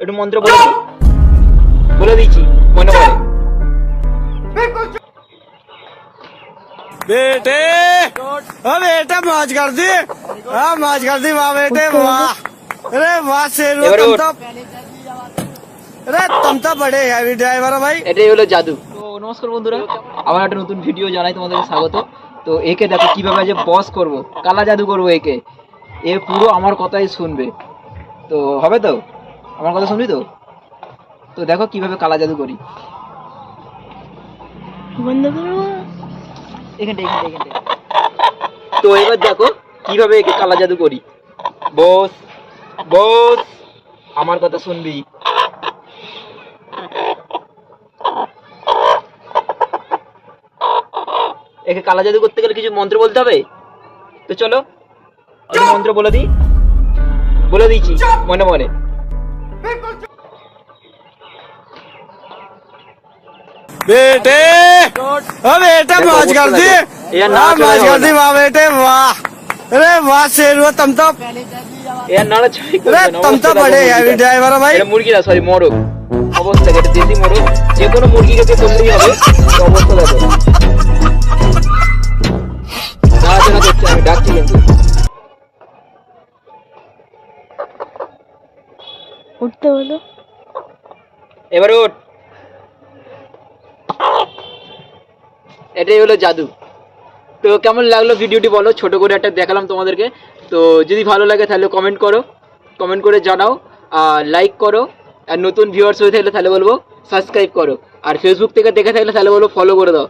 একটু মন্ত্র বলে দিই বলে দিচ্ছি মনে পড়ে बेटे ओ बेटा मौज कर दी हाँ मौज कर दी वाह बेटे वाह अरे वाह शेर एबार तुम उठ। तो अरे तुम तो बड़े हैवी ड्राइवर हो भाई এটাই হলো জাদু তো নমস্কার বন্ধুরা আমার একটা নতুন ভিডিও জানাই তোমাদেরকে স্বাগত তো একে দেখো কিভাবে যে বস করব কালা জাদু করব একে এ পুরো আমার কথাই শুনবে তো হবে তো আমার কথা শুনবি তো? তো দেখো কীভাবে কালা জাদু করি। বন্ধ করব এখানটা এখানটা এখানটা। তো এবার দেখো কীভাবে একে কালা জাদু করি। বস বস আমার কথা শুনবি। একে কালা জাদু করতে গেলে কিছু মন্ত্র বলতে হবে? তো চলো মন্ত্র বলে দিই। বলে দিচ্ছি মনে মনে। बेटे ओ बेटा देखो, मौज कर दी ये नाच हाँ मौज रहे हो कर दी ना। वाह बेटे वाह अरे वाह शेर तुम तो এ নাড়াচাড়ি করবে अरे না, तुम অবস্থা तो দেখো बड़े हैवी মুরগিটার। ड्राइवर हो भाई এটা মুরগি না সরি মোরগ অবস্থা এটা দেশি মোরগ যে কোনো মুরগিকে করলেই হবে তো অবস্থা দেখো নাড়াচাড়া করছে আমি ডাকছি কিন্তু উঠতে বলো এবার ওঠ এটাই হলো জাদু। তো কেমন লাগল ভিডিওটি বলো? ছোট করে একটা দেখালাম তোমাদেরকে। তো যদি ভালো লাগে তাহলে কমেন্ট করো। কমেন্ট করে জানাও। আর লাইক করো। আর নতুন ভিউয়ার্স হয়ে থাকলে তাহলে বলব সাবস্ক্রাইব করো। আর ফেসবুক থেকে দেখে থাকলে তাহলে বলব ফলো করে দাও।